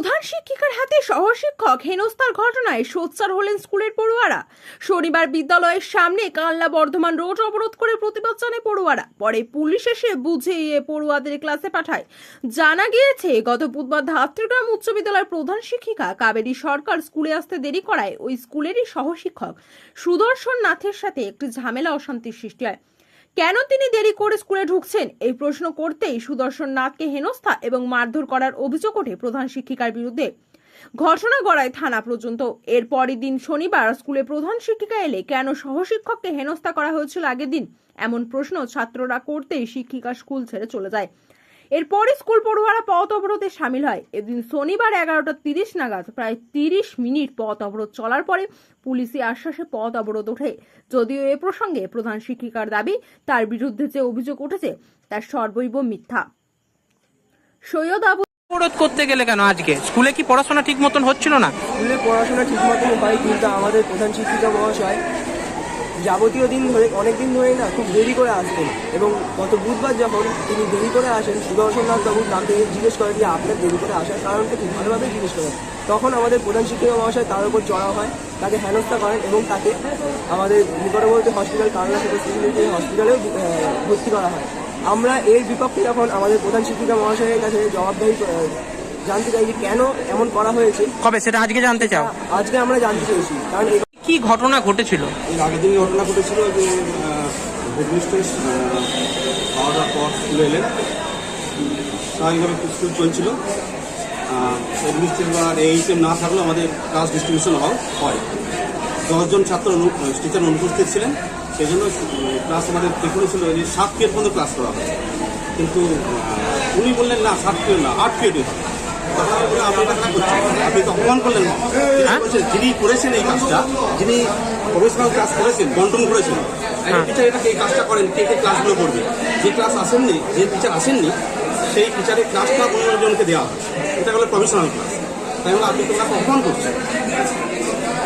প্রধান শিক্ষিকার হাতে সহশিক্ষক হেনস্থার ঘটনায় সোচ্চার হলেন স্কুলের পড়ুয়ারা। শনিবার বিদ্যালয়ের সামনে কানলা বর্ধমান রোড অবরোধ করে প্রতিবাদ জানায় পড়ুয়ারা। পরে পুলিশ এসে বুঝিয়ে পড়ুয়াদের ক্লাসে পাঠায়। জানা গিয়েছে, গত বুধবার ধাত্রীগ্রাম উচ্চ বিদ্যালয়ের প্রধান শিক্ষিকা কাবেরী সরকার স্কুলে আসতে দেরি করায় ওই স্কুলেরই সহশিক্ষক সুদর্শন নাথের সাথে একটি ঝামেলা অশান্তির সৃষ্টি হয়। কেন তিনি দেরি করে স্কুলে ঢুকছেন? এই প্রশ্ন করতেই সুদর্শন নাথকে হেনস্থা এবং মারধর করার অভিযোগ ওঠে প্রধান শিক্ষিকার বিরুদ্ধে। ঘটনা গড়ায় থানা পর্যন্ত। এর পরের দিন শনিবার স্কুলে প্রধান শিক্ষিকা এলে কেন সহশিক্ষককে হেনস্থা করা হয়েছিল আগের দিন? এমন প্রশ্ন ছাত্ররা করতেই শিক্ষিকা স্কুল ছেড়ে চলে যায়। এরপরে স্কুল পড়ুয়ারা পথ অবরোধে সামিল হয়। এদিন শনিবার এগারোটা তিরিশ নাগাদ প্রায় তিরিশ মিনিট পথ অবরোধ চলার পরে পুলিশি আশ্বাসে পথ অবরোধ ওঠে। যদিও এ প্রসঙ্গে প্রধান শিক্ষিকার দাবি তার বিরুদ্ধে যে অভিযোগ উঠেছে তার সর্বৈব মিথ্যা। সৈয়দ আবু অবরোধ করতে গেলে কেন আজকে? স্কুলে কি পড়াশোনা ঠিক মতন হচ্ছিল না? স্কুলে পড়াশোনা ঠিক মতন হয় কিন্তু আমাদের প্রধান শিক্ষিকা মহাশয় যাবতীয় দিন ধরে অনেক দিন ধরেই না খুব দেরি করে আসতেন। এবং গত বুধবার যখন তিনি দেরি করে আসেন সুদর্শননাথ বাবুর নাম থেকে জিজ্ঞেস করেন যে আপনার দেরি করে আসার কারণটা কি? ভালোভাবে জিজ্ঞেস করেন। তখন আমাদের প্রধান শিক্ষিকা মহাশয় তার উপর চড়া হয় তাকে হেনস্থা করেন এবং তাকে আমাদের নিকটবর্তী হসপিটাল কারণা স্পেশালিটি হসপিটালেও ভর্তি করা হয়। আমরা এর বিপক্ষে যখন আমাদের প্রধান শিক্ষিকা মহাশয়ের কাছে জবাবদারি জানতে চাই যে কেন এমন করা হয়েছে কবে? সেটা আজকে জানতে চাও? আজকে আমরা জানতে চেয়েছি। কারণ কি ঘটনা ঘটেছিল? আগের দিনই ঘটনা ঘটেছিল যে চলছিল। বা না থাকলেও আমাদের ক্লাস ডিস্ট্রিবিউশন হয়। দশজন ছাত্র টিচার অনুপস্থিত ছিলেন। সেই জন্য ক্লাস আমাদের দেখুন ছিল যে সাত পিরিয়ড পর্যন্ত ক্লাস করা হয়। কিন্তু উনি বললেন না সাত পিরিয়ড না আট পিরিয়ড হবে। তখন আমি বললাম, আপনি তো অপমান করলেন হ্যাঁ? যিনি করেছেন এই কাজটা যিনি প্রফেশনাল ক্লাস করেছেন বন্টন করেছেন হ্যাঁ। টিচার এটা এই কাজটা করেন কে কে ক্লাসগুলো করবে? যে ক্লাস আসেননি যে টিচার আসেননি সেই টিচারের ক্লাসটা অন্যজনকে দেওয়া হয়। এটা হলো প্রফেশনাল ক্লাস তাই বলে আপনি তো ওনাকে অপমান করছেন।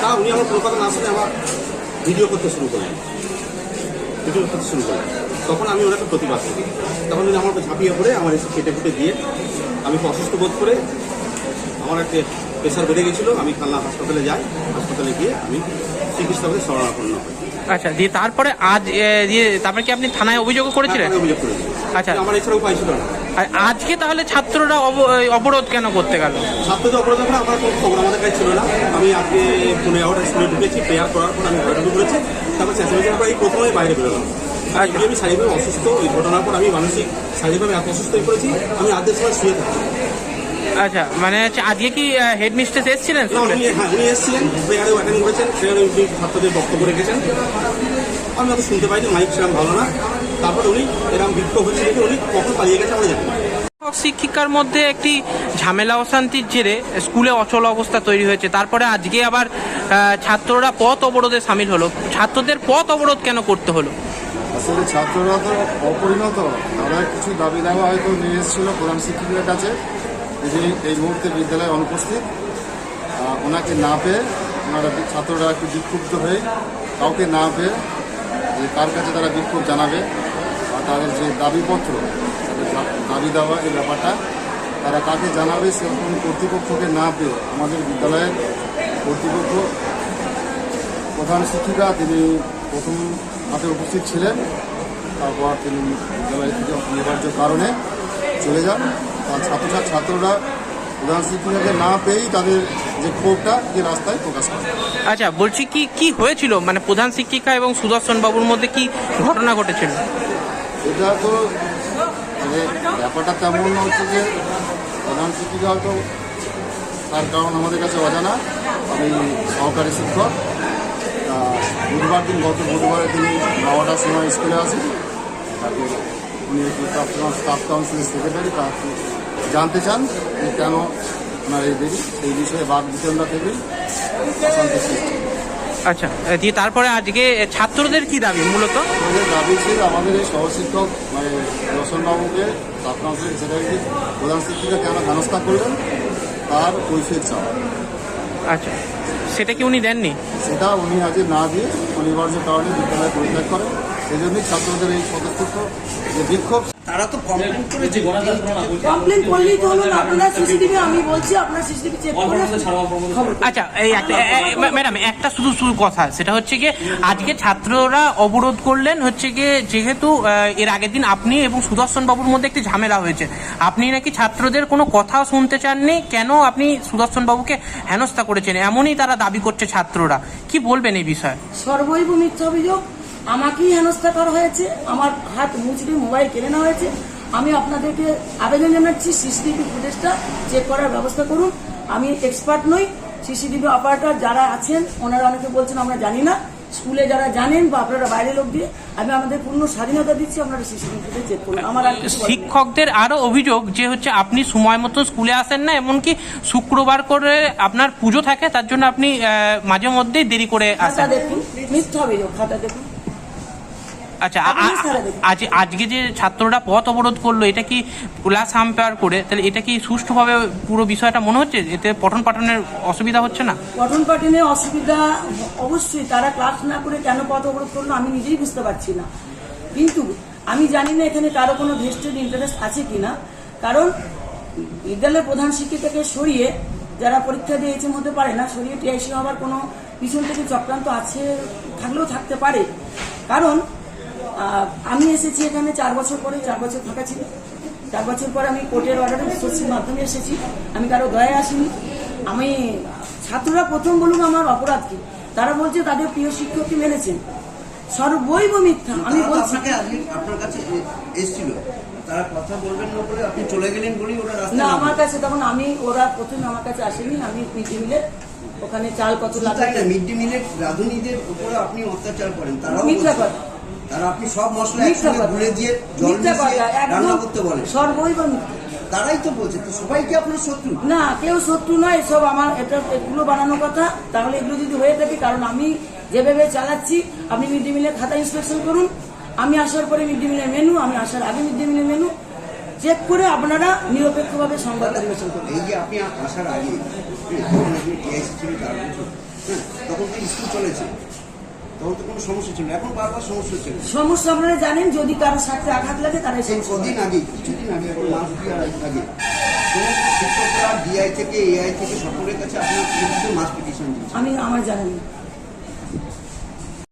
তা উনি আমার কোনো কথা না শুনে আমার ভিডিও করতে শুরু করলেন। ভিডিও করতে শুরু করলেন। তখন আমি ওনাকে প্রতিবাদ করি। তখন উনি আমার ঝাঁপিয়ে পড়ে আমার এসে কেটে ফুটে দিয়ে আমি অসুস্থ বোধ করে আমার একটা প্রেশার বেড়ে গেছিল আমি কালনা হাসপাতালে যাই হাসপাতালে গিয়ে আমি চিকিৎসা করে শরণাপন্ন হই। আচ্ছা দিয়ে তারপরে আজ দিয়ে তারপরে কি আপনি থানায় অভিযোগ করেছিলেন? অভিযোগ করেছি। আচ্ছা। আমার এছাড়া উপায় ছিল না। আর আজকে তাহলে ছাত্ররা অব- অবরোধ কেন করতে গেল? ছাত্রদের অপরাধ করে আমার কোনো খবর আমাদের কাছে ছিল না। আমি আজকে পনেরো এগারোটা স্কুলে ঢুকেছি প্রেয়ার করার পর আমি ঘরে ঢুকে পড়েছি। তারপর চেঁচামেচির পর এই প্রথমে বাইরে বেরোলাম। আচ্ছা। আমি শারীরিকভাবে অসুস্থ এই ঘটনার পর আমি মানসিক শারীরিকভাবে এত অসুস্থ হয়ে পড়েছি আমি আধের সময় শুয়ে থাকি আচ্ছা মানে হচ্ছে আজকে কি হেডমিস্ট্রেস এসেছিলেন উনি হ্যাঁ উনি এসেছিলেন প্রেয়ারেও অ্যাটেন্ড করেছেন প্রেয়ারে উনি ছাত্রদের বক্তব্য রেখেছেন। আমি অত শুনতে পাইনি মাইক সেরকম ভালো না। তারপর উনি এরকম বিক্ষোভ হচ্ছে দেখে উনি কখন পালিয়ে গেছে আমরা জানি শিক্ষিকার মধ্যে একটি ঝামেলা অশান্তির জেরে স্কুলে অচল অবস্থা তৈরি হয়েছে। তারপরে আজকে আবার ছাত্ররা পথ অবরোধে সামিল হলো। ছাত্রদের পথ অবরোধ কেন করতে হলো? আসলে ছাত্ররা তো অপরিণত। তারা কিছু দাবি দাওয়া হয়তো নিয়ে এসেছিল প্রধান শিক্ষকের কাছে। যিনি এই মুহূর্তে বিদ্যালয়ে অনুপস্থিত। ওনাকে না পেয়ে ওনারা ছাত্ররা একটু বিক্ষুব্ধ হয়ে কাউকে না পেয়ে যে কার কাছে তারা বিক্ষোভ জানাবে বা তাদের যে দাবিপত্র দাবি দেওয়া, এই ব্যাপারটা তারা কাকে জানাবে সেরকম কর্তৃপক্ষকে না পেয়ে আমাদের বিদ্যালয়ের কর্তৃপক্ষ প্রধান শিক্ষিকা, তিনি প্রথম হাতে উপস্থিত ছিলেন। তারপর তিনি বিদ্যালয় থেকে অনিবার্য কারণে চলে যান। তার ছাত্রছাত্র ছাত্ররা প্রধান শিক্ষিকাকে না পেয়েই তাদের যে ক্ষোভটা যে রাস্তায় প্রকাশ করে আচ্ছা বলছি কি কি হয়েছিল? মানে প্রধান শিক্ষিকা এবং সুদর্শন বাবুর মধ্যে কি ঘটনা ঘটেছিল? এটা তো মানে ব্যাপারটা তেমন হচ্ছে যে প্রধান শিক্ষিকা হয়তো তার কারণ আমাদের কাছে অজানা। আমি সহকারী শিক্ষক। বুধবার দিন গত বুধবারে তিনি নটার সময় স্কুলে আসেন তাকে উনি স্টাফ কাউন্সিলের সেক্রেটারি তাকে জানতে চান যে কেন ওনার এই দেরি? সেই বিষয়ে বাদ বিতরণটা থেকে আচ্ছা দিয়ে তারপরে আজকে ছাত্রদের কি দাবি মূলত? আমাদের দাবি ছিল আমাদের এই সহশিক্ষক মানে রোশনবাবুকে স্টাফ কাউন্সিলের সেক্রেটারি প্রধান শিক্ষিকা কেন হেনস্থা করলেন? তার কৈফিয়ত চাওয়া। আচ্ছা। সেটা কি উনি দেননি? সেটা উনি আজ না দিয়ে অনিবার্য কারণে বিদ্যালয় পরিত্যাগ করেন। সেই জন্যই ছাত্রদের এই পদক্ষেপ যে বিক্ষোভ তারা তো কমপ্লেন করেছে। কমপ্লেন করলেই তো হলো আপনারা সিসিটিভি আমি বলছি আপনারা সিসিটিভি চেক করে আচ্ছা এই একটা ম্যাডাম একটা শুধু শুধু কথা সেটা হচ্ছে গিয়ে আজকে ছাত্ররা অবরোধ করলেন হচ্ছে গিয়ে যেহেতু এর আগের দিন আপনি এবং সুদর্শন বাবুর মধ্যে একটি ঝামেলা হয়েছে। আপনি নাকি ছাত্রদের কোনো কথাও শুনতে চাননি? কেন আপনি সুদর্শন বাবুকে হেনস্থা করেছেন? এমনই তারা দাবি করছে ছাত্ররা। কি বলবেন এই বিষয়ে? সর্বৈব মিথ্যা অভিযোগ আমাকেই হেনস্থা করা হয়েছে আমার হাত মুচড়ে মোবাইল কেড়ে নেওয়া হয়েছে। আমি আপনাদেরকে আবেদন জানাচ্ছি সিসিটিভি ফুটেজটা চেক করার ব্যবস্থা করুন। আমি এক্সপার্ট নই সিসিটিভি অপারেটর যারা আছেন ওনারা অনেকে বলছেন আমরা জানি না। স্কুলে যারা জানেন বা আপনারা বাইরে লোক দিয়ে আমি আমাদের পূর্ণ স্বাধীনতা দিচ্ছি আপনারা সিসিটিভি ফুটেজ চেক করুন। আমার। শিক্ষকদের আরও অভিযোগ যে হচ্ছে আপনি সময় মতো স্কুলে আসেন না এমনকি শুক্রবার করে আপনার পুজো থাকে তার জন্য আপনি মাঝে মধ্যেই দেরি করে আসেন। দেখুন মিথ্যা অভিযোগ খাতা দেখুন। আচ্ছা। আজ আজকে যে ছাত্ররা পথ অবরোধ করল এটা কি ক্লাস আম্পায়ার করে? তাহলে এটা কি সুষ্ঠুভাবে পুরো বিষয়টা মনে হচ্ছে? এতে পঠন পাঠনের অসুবিধা হচ্ছে না? পঠন পাঠনে অসুবিধা অবশ্যই তারা ক্লাস না করে কেন পথ অবরোধ করল আমি নিজেই বুঝতে পারছি না। কিন্তু আমি জানি না এখানে কারও কোনো ভেস্টেড ইন্টারেস্ট আছে কিনা। কারণ বিদ্যালয়ের প্রধান শিক্ষিকাকে সরিয়ে যারা পরীক্ষা দিয়ে দিয়েছে হতে পারে না সরিয়ে টিআইসি হওয়ার কোনো পিছন থেকে চক্রান্ত আছে থাকলেও থাকতে পারে। কারণ আমি এসেছি এখানে চার বছর পরে চার বছর থাকা ছিল। চার বছর পর আমি কোর্টের অর্ডারে সোর্সের মাধ্যমে এসেছি। আমি কারও দয়া আসিনি। আমি ছাত্ররা প্রথম বলুন আমার অপরাধ কি? তারা বলছে তাদের প্রিয় শিক্ষককে মেরেছেন। সর্বৈব মিথ্যা আমি বলছি। আপনার কাছে এসেছিল। তারা কথা বলবেন না বলে আপনি চলে গেলেন বলেই ওরা না আমার কাছে তখন আমি ওরা প্রথমে আমার কাছে আসেনি। আমি মিড ডে মিলে ওখানে চাল কত না মিড ডে মিলের রাঁধুনিদের উপরে আপনি অত্যাচার করেন তারাও মিথ্যা কথা। তারা আপনি সব মশলা একসঙ্গে গুলে দিয়ে জল মিশিয়ে রান্না করতে বলেন। সর্বৈব তারাই তো বলছে তো সবাই কি আপনার শত্রু? না কেউ শত্রু নয় এসব আমার এটা এগুলো বানানো কথা। তাহলে এগুলো যদি হয়ে থাকে কারণ আমি যেভাবে চালাচ্ছি আপনি মিড ডে মিলের খাতা ইন্সপেকশন করুন। আমি আসার পরে মিড ডে মিলের মেনু আমি আসার আগে মিড ডে মিলের মেনু। চেক করে আপনারা নিরপেক্ষভাবে সংবাদ পরিবেশন করুন। এই যে আপনি আসার আগে হ্যাঁ, হ্যাঁ, তখন স্কুল চলেছে। তখন তো কোনো সমস্যা ছিল না। এখন বারবার সমস্যা ছিল সমস্যা আপনারা জানেন যদি কারও স্বার্থে আঘাত লাগে তারা সেই কদিন আগে কিছুদিন আগে এখন মাস দুই আগে। সমস্ত শিক্ষকরা ডিআই থেকে এআই থেকে সকলের কাছে আপনার মাস পিটিশন দিয়েছে আমি আমার জানেন না